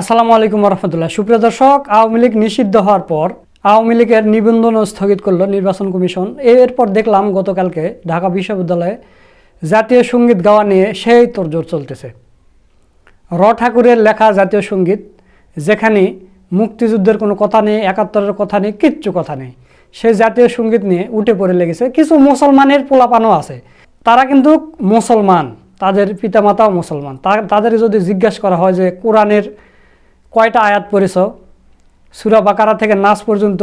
আসসালামু আলাইকুম রহমতুল্লাহ সুপ্রিয় দর্শক, আওয়ামী লীগ নিষিদ্ধ হওয়ার পর আওয়ামী লীগের নিবন্ধন স্থগিত করল নির্বাচন কমিশন। এরপর দেখলাম গতকালকে ঢাকা বিশ্ববিদ্যালয়ে জাতীয় সংগীত গাওয়া নিয়ে সেই তোড়জোড় চলতেছে। র ঠাকুরের লেখা জাতীয় সংগীত, যেখানে মুক্তিযুদ্ধের কোনো কথা নেই, একাত্তরের কথা নেই, কিচ্ছু কথা নেই। সেই জাতীয় সংগীত নিয়ে উঠে পড়ে লেগেছে। কিছু মুসলমানের পোলাপানও আছে। তারা কিন্তু মুসলমান, তাদের পিতামাতাও মুসলমান। তাদের যদি জিজ্ঞাসা করা হয় যে কোরআনের কয়টা আয়াত পড়েছ? সুরা বাকারা থেকে নাচ পর্যন্ত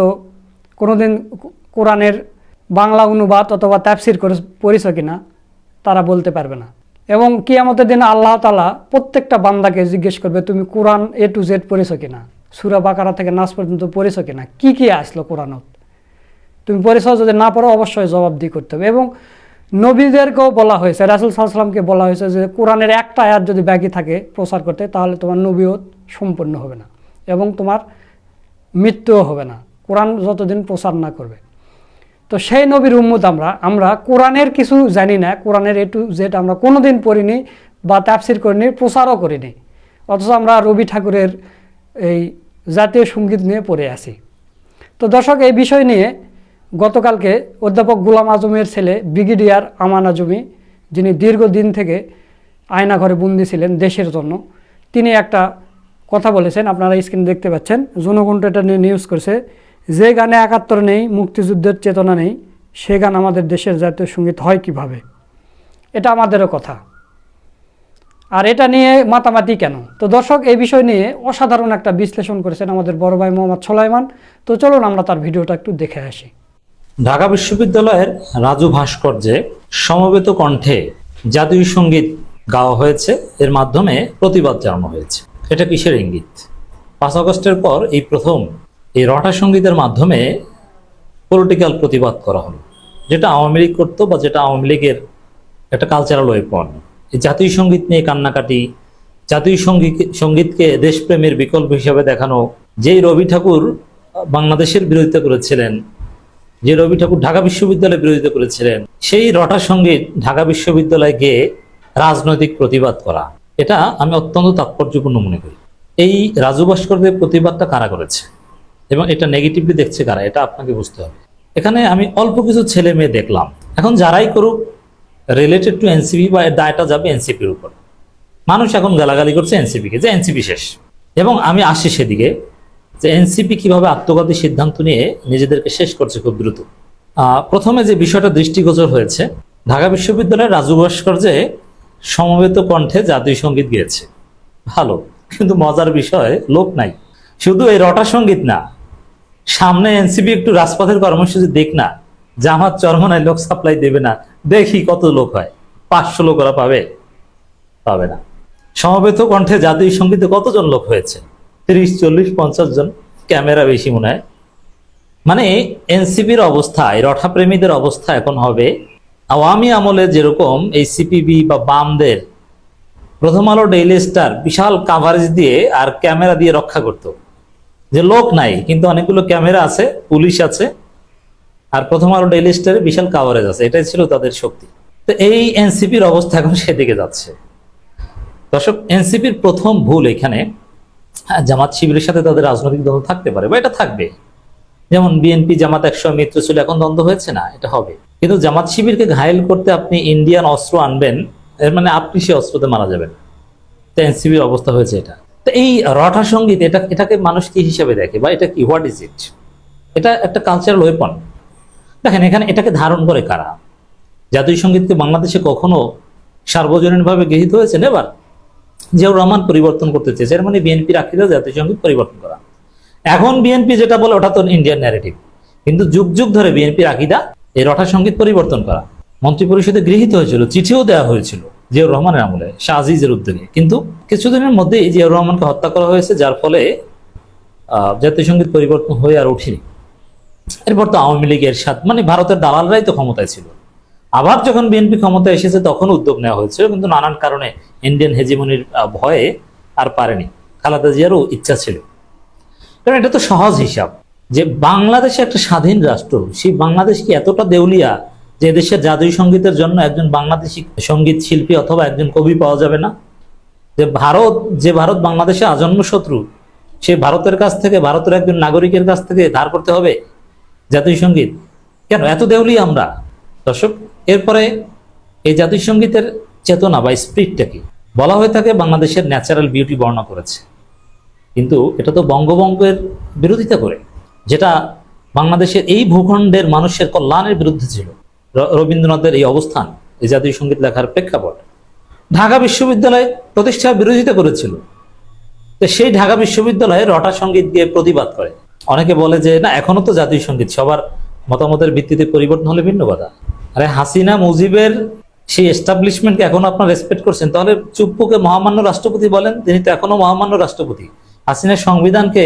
কোনোদিন কোরআনের বাংলা অনুবাদ অথবা তাফসির করে পড়েছ কিনা, তারা বলতে পারবে না। এবং কিয়ামতের দিন আল্লাহ তালা প্রত্যেকটা বান্দাকে জিজ্ঞেস করবে, তুমি কোরআন এ টু জেড পড়েছ কিনা? সুরা বাকারা থেকে নাচ পর্যন্ত পড়েছ কিনা? কি কি আসলো কোরআনত? তুমি পড়েছ, যদি না পড়ো, অবশ্যই জবাবদি করতে হবে। এবং নবীদেরকেও বলা হয়েছে, রাসুল সাল্লামকে বলা হয়েছে যে কোরআনের একটা আয়াত যদি বাকি থাকে প্রচার করতে, তাহলে তোমার নবীও সম্পূর্ণ হবে না এবং তোমার মৃত্যুও হবে না। কোরআন যতদিন প্রচার না করবে। তো সেই নবীর উম্মত আমরা আমরা কোরআনের কিছু জানি না, কোরআনের এ টু জেড আমরা কোনোদিন পড়িনি বা তাফসির করিনি, প্রচারও করিনি। অথচ আমরা রবি ঠাকুরের এই জাতীয় সংগীত নিয়ে পড়ে আছি। তো দর্শক, এই বিষয় নিয়ে গতকালকে অধ্যাপক গুলাম আজমের ছেলে ব্রিগেডিয়ার আমান আজমি, যিনি দীর্ঘদিন থেকে আয়নাঘরে বন্দি ছিলেন দেশের জন্য, তিনি একটা কথা বলেছেন, আপনারা স্ক্রিনে দেখতে পাচ্ছেন। জনকণ্ঠ এটা নিয়ে নিউজ করছে, যে গানে একাত্তর নেই, মুক্তিযুদ্ধের চেতনা নেই, সে গান আমাদের দেশের জাতীয় সংগীত হয় কীভাবে? এটা আমাদেরও কথা। আর এটা নিয়ে মাতামাতি কেন? তো দর্শক, এই বিষয় নিয়ে অসাধারণ একটা বিশ্লেষণ করেছেন আমাদের বড় ভাই মোহাম্মদ সোলাইমান। তো চলুন আমরা তার ভিডিওটা একটু দেখে আসি। ঢাকা বিশ্ববিদ্যালয়ের রাজু ভাস্কর্যে সমবেত কণ্ঠে জাতীয় সংগীত গাওয়া হয়েছে। এর মাধ্যমে প্রতিবাদ জানানো হয়েছে। এটা কিসের ইঙ্গিত? পাঁচ আগস্টের পর এই প্রথম এই রটা সঙ্গীতের মাধ্যমে পলিটিক্যাল প্রতিবাদ করা হলো। যেটা আওয়ামী লীগ করতো বা যেটা আওয়ামী লীগের একটা কালচারাল ওয়েপন এই জাতীয় সংগীত নিয়ে কান্নাকাটি, জাতীয় সংগীত, সঙ্গীতকে দেশপ্রেমের বিকল্প হিসাবে দেখানো, যেই রবি ঠাকুর বাংলাদেশের বিরোধিতা করেছিলেন যে রবি ঠাকুর ঢাকা বিশ্ববিদ্যালয়ে বিরোধিতা করেছিলেন, সেই রটা সংগীত ঢাকা বিশ্ববিদ্যালয়ে গিয়ে রাজনৈতিক প্রতিবাদ করা। এটা আমি অত্যন্ত তাৎপর্যপূর্ণ মনে করি। এই রাজু ভাস্করদের প্রতিবাদটা কারা করেছে? এবং এটা নেগেটিভলি দেখছে কারা? এটা আপনাকে বুঝতে হবে। এখানে আমি অল্প কিছু ছেলে মেয়ে দেখলাম। এখন যারাই করুক রিলেটেড টু এনসিপি বা দায়টা যাবে এনসিপির উপর। মানুষ এখন গালাগালি করছে এনসিপিকে যে এনসিপি শেষ। এবং আমি আসি সেদিকে। যে এনসিপি কীভাবে আত্মঘাতী সিদ্ধান্ত নিয়ে নিজেদেরকে শেষ করছে খুব দ্রুত। প্রথমে যে বিষয়টা দৃষ্টিগোচর হয়েছে, ঢাকা বিশ্ববিদ্যালয়ের রাজু ভাস্কর্যে সমবেত কণ্ঠে জাতীয় সংগীত গেয়েছে। ভালো, কিন্তু মজার বিষয়, লোক নাই। শুধু এই রটা সংগীত না, সামনে এনসিপি একটু রাজপথের কর্মসূচি দেখ না, জামাত চরমনায় লোক সাপ্লাই দেবে না, দেখি কত লোক হয়। পাঁচশো লোক ওরা পাবে পাবে না। সমবেত কণ্ঠে জাতীয় সঙ্গীতে কতজন লোক হয়েছে? তিরিশ, চল্লিশ, পঞ্চাশ জন ক্যামেরা বেশি মনে হয়। মানে এনসিপির অবস্থা, এই রঠা প্রেমীদের অবস্থা এখন হবে। আওয়ামী আমলে যেরকম এই সিপিবি বা বামদের প্রথম আলো ডেইলি স্টার বিশাল কাভারেজ দিয়ে আর ক্যামেরা দিয়ে রক্ষা করত। যে লোক নাই, কিন্তু অনেকগুলো ক্যামেরা আছে, পুলিশ আছে, আর প্রথম আলো ডেইলি স্টারে বিশাল কাভারেজ আছে। এটাই ছিল তাদের শক্তি। তো এই এনসিপির অবস্থা এখন সেদিকে যাচ্ছে। দর্শক, এনসিপির প্রথম ভুল এখানে জামাত শিবিরের সাথে তাদের রাজনৈতিক দ্বন্দ্ব থাকতে পারে বা এটা থাকবে। যেমন বিএনপি জামাত একসময় মিত্র ছিল, এখন দ্বন্দ্ব হয়েছে না, এটা হবে। কিন্তু জামাত শিবিরকে ঘায়েল করতে আপনি ইন্ডিয়ান অস্ত্র আনবেন, এর মানে আপনি সে অস্ত্রতে মারা যাবেন। তো এনসিবির অবস্থা হয়েছে এটা। তো এই রঠা সংগীত, এটা, এটাকে মানুষ কি হিসাবে দেখে বা এটা কি হোয়াট ইজ ইট এটা একটা কালচারাল ওয়েপন দেখেন, এখানে এটাকে ধারণ করে কারা? জাতীয় সঙ্গীতকে বাংলাদেশে কখনো সার্বজনীনভাবে গৃহীত হয়েছে? নেবার জিয়াউর রহমান পরিবর্তন করতে চেয়েছে, এর মানে বিএনপির আখিরা সংগীত পরিবর্তন করা। এখন বিএনপি যেটা বলে, ওটা তো ইন্ডিয়ান ন্যারেটিভ কিন্তু যুগ যুগ ধরে বিএনপির আকিদা এই রঠা সংগীত পরিবর্তন করা। মন্ত্রী পরিষদে গৃহীত হয়েছিল, চিঠিও দেওয়া হয়েছিল জিয়াউর রহমানের আমলে, শাহ আজিজের উদ্যোগে। কিন্তু কিছুদিনের মধ্যেই জিয়াউর রহমানকে হত্যা করা হয়েছে, যার ফলে জাতীয় সংগীত পরিবর্তন হয়ে আর উঠেনি। এরপর তো আওয়ামী লীগের সাথে মানে ভারতের দালালরাই তো ক্ষমতায় ছিল। আবার যখন বিএনপি ক্ষমতায় এসেছে, তখন উদ্যোগ নেওয়া হয়েছিল, কিন্তু নানান কারণে ইন্ডিয়ান হেজিমনির ভয়ে আর পারেনি। খালেদা জিয়ারও ইচ্ছা ছিল। কারণ এটা তো সহজ হিসাব যে বাংলাদেশ একটা স্বাধীন রাষ্ট্র, সেই বাংলাদেশ কি এতটা দেউলিয়া যে দেশের জাতীয় সঙ্গীতের জন্য একজন বাংলাদেশি সংগীত শিল্পী অথবা একজন কবি পাওয়া যাবে না? যে ভারত যে ভারত বাংলাদেশে আজন্ম শত্রু সেই ভারতের কাছ থেকে, ভারতের একজন নাগরিকের কাছ থেকে ধার করতে হবে জাতীয় সংগীত। কেন? এত দেউলি আমরা। দর্শক এরপরে এই জাতীয় সঙ্গীতের চেতনা বা স্পিরিটটা কি? বলা হয়ে থাকে বাংলাদেশের ন্যাচারাল বিউটি বর্ণনা করেছে। কিন্তু এটা তো বঙ্গবঙ্গের বিরোধিতা করে, যেটা বাংলাদেশের এই ভূখণ্ডের মানুষের কল্যাণের বিরুদ্ধে ছিল। রবীন্দ্রনাথের এই অবস্থান এই জাতীয় সংগীত লেখার প্রেক্ষাপট ঢাকা বিশ্ববিদ্যালয় প্রতিষ্ঠা বিরোধিতা করেছিল। তো সেই ঢাকা বিশ্ববিদ্যালয়ে রটা সংগীত দিয়ে প্রতিবাদ করে। অনেকে বলে যে, না, এখনও তো জাতীয় সংগীত, সবার মতামতের ভিত্তিতে পরিবর্তন হলে ভিন্ন কথা। আরে হাসিনা মুজিবের সেই এস্টাবলিশমেন্টকে এখনও আপনার রেসপেক্ট করছেন। তাহলে চুপ্পুকে মহামান্য রাষ্ট্রপতি বলেন, তিনি তো এখনও মহামান্য রাষ্ট্রপতি। হাসিনার সংবিধানকে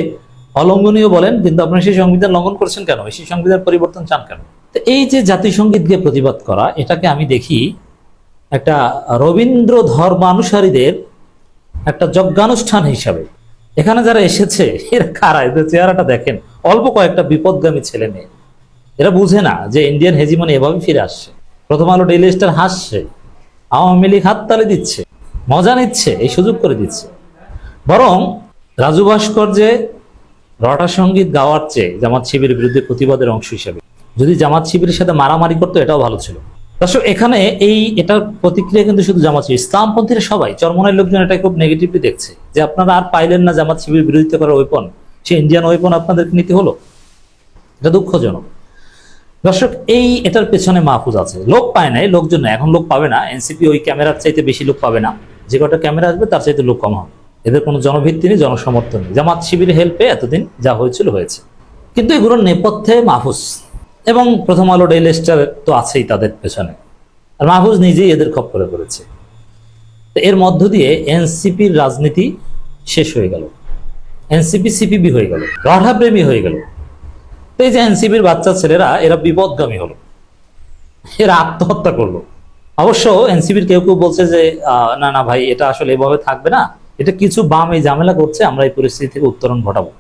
অলঙ্ঘনীয় বলেন, কিন্তু আপনি সেই সংবিধান লঙ্ঘন করছেন কেন? সেই সংবিধান পরিবর্তন চান কেন? তো এই যে জাতীয় সঙ্গীতকে প্রতিবাদ করা, এটাকে আমি দেখি একটা রবীন্দ্র ধর্মানুসারীদের একটা যজ্ঞানুষ্ঠান হিসাবে। এখানে যারা এসেছে, এরা কারা? এদের চেহারাটা দেখেন। অল্প কয়েকটা বিপদগামী ছেলে মেয়ে এরা বুঝে না যে ইন্ডিয়ান হেজিমনি এভাবে ফিরে আসছে। প্রথম আলো ডেইলি স্টার হাসছে, আওয়ামী লীগ হাততালি দিচ্ছে, মজা নিচ্ছে, এই সুযোগ করে দিচ্ছে। বরং রাজু ভাস্কর্যে রটা সংগীত গাওয়ার চেয়ে জামাত শিবিরের বিরুদ্ধে প্রতিবাদের অংশ হিসেবে। যদি জামাত শিবিরের সাথে মারামারি করতো, এটাও ভালো ছিল। দর্শক, এখানে এই এটার প্রতিক্রিয়া কিন্তু শুধু জামাত শিবির, ইসলামপন্থীরা সবাই চরমনের লোকজন এটা খুব নেগেটিভলি দেখছে। যে আপনারা আর পাইলেন না জামাত শিবির বিরোধিতা করার ওয়েপন সে ইন্ডিয়ান ওয়েপন আপনাদেরকে নিতে হলো? এটা দুঃখজনক। দর্শক, এই এটার পেছনে মাহফুজ আছে। লোক পায় নাই, লোকজন। এখন লোক পাবে না। এনসিপি ওই ক্যামেরার চাইতে বেশি লোক পাবে না। যে কটা ক্যামেরা আসবে, তার চাইতে লোক কম হবে। এদের কোনো জনভিত্তি নেই, জনসমর্থন নেই। জামাত শিবির হেল্পে এতদিন যা হয়েছিল, হয়েছে। কিন্তু এগুলোর নেপথ্যে মাহফুজ। এবং প্রথম আলো ডেইলি স্টার তো আছেই তাদের পেছনে। আর মাহফুজ নিজেই এদের খপ্পরে করেছে এর মধ্য দিয়ে এনসিপির রাজনীতি শেষ হয়ে গেল। এনসিপি, সিপিবি হয়ে গেল। রাধাপ্রেমী হয়ে গেল। তো এই যে এনসিপির বাচ্চা ছেলেরা, এরা বিপদগামী হলো। এরা আত্মহত্যা করল। অবশ্য এনসিপির কেউ কেউ বলছে যে না না ভাই, এটা আসলে এভাবে থাকবে না। এটা কিছু বাম এই ঝামেলা করছে, আমরা এই পরিস্থিতি থেকে উত্তরণ ঘটাবো।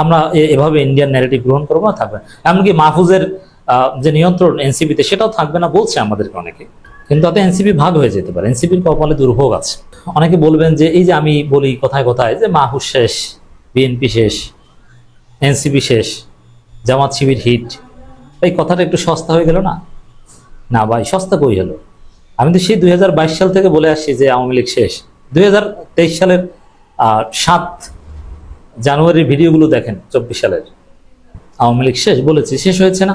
আমরা এভাবে ইন্ডিয়ান ন্যারেটিভ গ্রহণ করব না, থাকবে। এমনকি মাহফুজের যে নিয়ন্ত্রণ এনসিপিতে, সেটাও থাকবে না বলছে আমাদেরকে অনেকে। কিন্তু তাতে এনসিপি ভাগ হয়ে যেতে পারে। এনসিপির কপালে দুর্ভোগ আছে। অনেকে বলবেন যে, এই যে আমি বলি কথায় কথায় যে মাহফুজ শেষ, বিএনপি শেষ, এনসিপি শেষ জামাত শিবির হিট। এই কথাটা একটু সস্তা হয়ে গেল না? না ভাই, সস্তা কই হলো? আমি তো সেই দুই হাজার বাইশ সাল থেকে বলে আসছি যে আওয়ামী লীগ শেষ। দুই হাজার তেইশ সালের সাত জানুয়ারির ভিডিওগুলো দেখেন, চব্বিশ সালের। আওয়ামী লীগ শেষ বলেছি, শেষ হয়েছে না?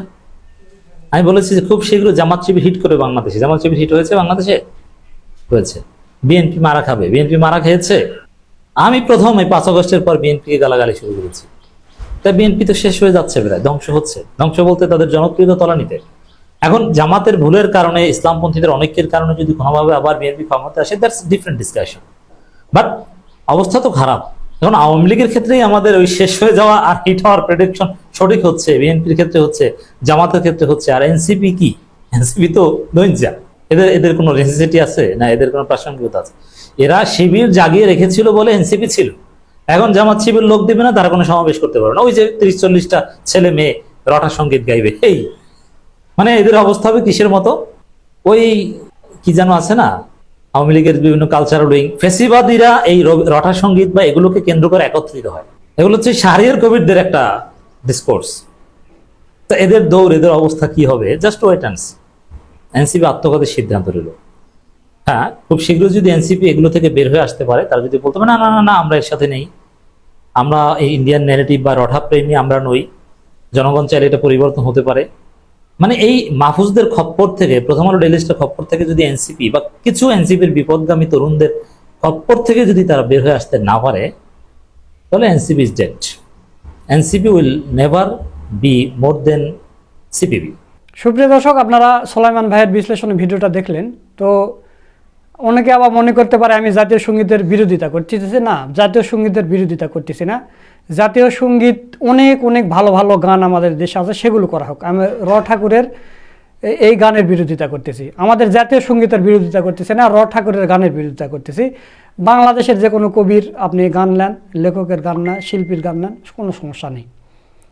আমি বলেছি যে খুব শীঘ্র জামাত শিবির হিট করে বাংলাদেশে। জামাত শিবির হিট হয়েছে বাংলাদেশে? হয়েছে। বিএনপি মারা খাবে। বিএনপি মারা খেয়েছে? আমি প্রথম এই পাঁচ আগস্টের পর বিএনপিকে গালাগালি শুরু করেছি। তাই বিএনপি তো শেষ হয়ে যাচ্ছে প্রায় ধ্বংস হচ্ছে। ধ্বংস বলতে তাদের জনপ্রিয়তা তলানিতে। এখন জামাতের ভুলের কারণে, ইসলামপন্থীদের অনেকের কারণে যদি কোনোভাবে আবার বিএনপি ক্ষমতা আসে দ্যাটস ডিফারেন্ট ডিসকাশন বাট অবস্থা তো খারাপ। এখন আওয়ামী লীগের ক্ষেত্রেই আমাদের ওই শেষ হয়ে যাওয়া আর হিট হওয়ার প্রেডিকশন সঠিক হচ্ছে, বিএনপির ক্ষেত্রে হচ্ছে, জামাতের ক্ষেত্রে হচ্ছে। আর এনসিপি কি? এনসিপি তো দৈঞ্জা এদের এদের কোনো রেসিসিটি আছে না এদের কোনো প্রাসঙ্গিকতা আছে? এরা শিবির জাগিয়ে রেখেছিল বলে এনসিপি ছিল। এখন জামাত শিবির লোক দিবে না, তারা কোনো সমাবেশ করতে পারবে না। ওই যে ত্রিশ চল্লিশটা ছেলে মেয়ে রটা সংগীত গাইবে। এই মানে এদের অবস্থা হবে কিসের মতো? ওই কি যেন আছে না, আওয়ামী লীগের বিভিন্ন কালচারাল উইং ফেসিবাদীরা এই রটা সংগীত বা এগুলোকে কেন্দ্র করে একত্রিত হয়। এগুলো হচ্ছে শাহরিয়ার কবিরদের একটা ডিসকোর্স তো এদের দৌড়, এদের অবস্থা কি হবে? জাস্ট ওয়েট অ্যান্ড এনসিপি আত্মঘাতের সিদ্ধান্ত নিল। হ্যাঁ খুব শীঘ্র যদি এনসিপি এগুলো থেকে বের হয়ে আসতে পারে, তারা যদি বলতে পারে না না না, আমরা এর সাথে নেই। আমরা এই ইন্ডিয়ান ন্যারেটিভ বা রঠা প্রেমী আমরা নই। জনগণ চাইলে এটা পরিবর্তন হতে পারে। মানে এই মাহফুজদের খপ্পর থেকে, প্রথম আলো ডেলিস্টের খপ্পর থেকে যদি এনসিপি বা কিছু এনসিপির বিপদগামী তরুণদের খপ্পর থেকে যদি তারা বের হয়ে আসতে না পারে, তাহলে NCP is dead NCP will never be more then CPB সুপ্রিয় দর্শক, আপনারা সোলাইমান ভাইয়ের বিশ্লেষণী ভিডিওটা দেখলেন। তো অনেকে আবার মনে করতে পারে আমি জাতীয় সঙ্গীতের বিরোধিতা করতেছি না, জাতীয় সঙ্গীতের বিরোধিতা করতেছি না। জাতীয় সংগীত অনেক অনেক ভালো ভালো গান আমাদের দেশে আছে, সেগুলো করা হোক। আমি র ঠাকুরের এই গানের বিরোধিতা করতেছি। আমাদের জাতীয় সঙ্গীতের বিরোধিতা করতেছি না, র ঠাকুরের গানের বিরোধিতা করতেছি। বাংলাদেশের যে কোনো কবির আপনি গান নেন, লেখকের গান নেন, শিল্পীর গান নেন, কোনো সমস্যা নেই।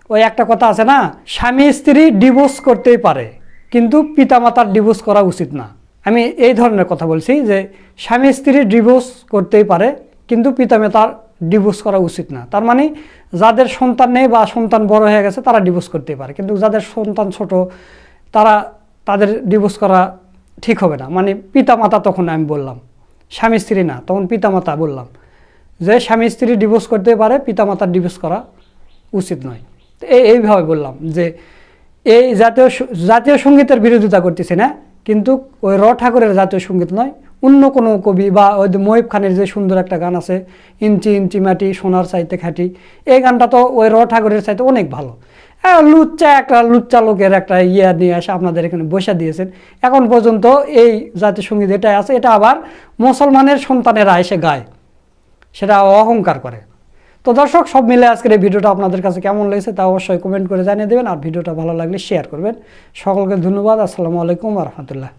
ওই একটা কথা আছে না, স্বামী স্ত্রী ডিভোর্স করতেই পারে, কিন্তু পিতামাতার ডিভোর্স করা উচিত না। আমি এই ধরনের কথা বলছি যে স্বামী স্ত্রী ডিভোর্স করতেই পারে, কিন্তু পিতামাতার ডিভোর্স করা উচিত না। তার মানে যাদের সন্তান নেই বা সন্তান বড় হয়ে গেছে, তারা ডিভোর্স করতেই পারে। কিন্তু যাদের সন্তান ছোট, তারা তাদের ডিভোর্স করা ঠিক হবে না। মানে পিতামাতা তখন আমি বললাম, স্বামী স্ত্রী না, তখন পিতামাতা বললাম যে স্বামী স্ত্রী ডিভোর্স করতে পারে, পিতামাতার ডিভোর্স করা উচিত নয়। এইভাবে বললাম যে এই জাতীয় জাতীয় সঙ্গীতের বিরোধিতা করতেছি না। কিন্তু ওই র ঠাকুরের জাতীয় সংগীত নয়, অন্য কোনো কবি বা ওই মহিব খানের যে সুন্দর একটা গান আছে, ইঞ্চি ইঞ্চি মাটি, সোনার চাইতে খাঁটি, এই গানটা তো ওই র ঠাকুরের চাইতে অনেক ভালো। লুচ্চা একটা, লুচ্চা লোকের একটা ইয়া নিয়ে আসে আপনাদের এখানে বসে দিয়েছেন। এখন পর্যন্ত এই জাতীয় সংগীত এটা আছে, এটা আবার মুসলমানের সন্তানেরা এসে গায়। সেটা অহংকার করে। তো দর্শক, সব মিলে আজকের এই ভিডিওটা আপনাদের কাছে কেমন লেগেছে তা অবশ্যই কমেন্ট করে জানিয়ে দেবেন। আর ভিডিওটা ভালো লাগলে শেয়ার করবেন। সকলকে ধন্যবাদ। আসসালামু আলাইকুম রহমতুল্লাহ।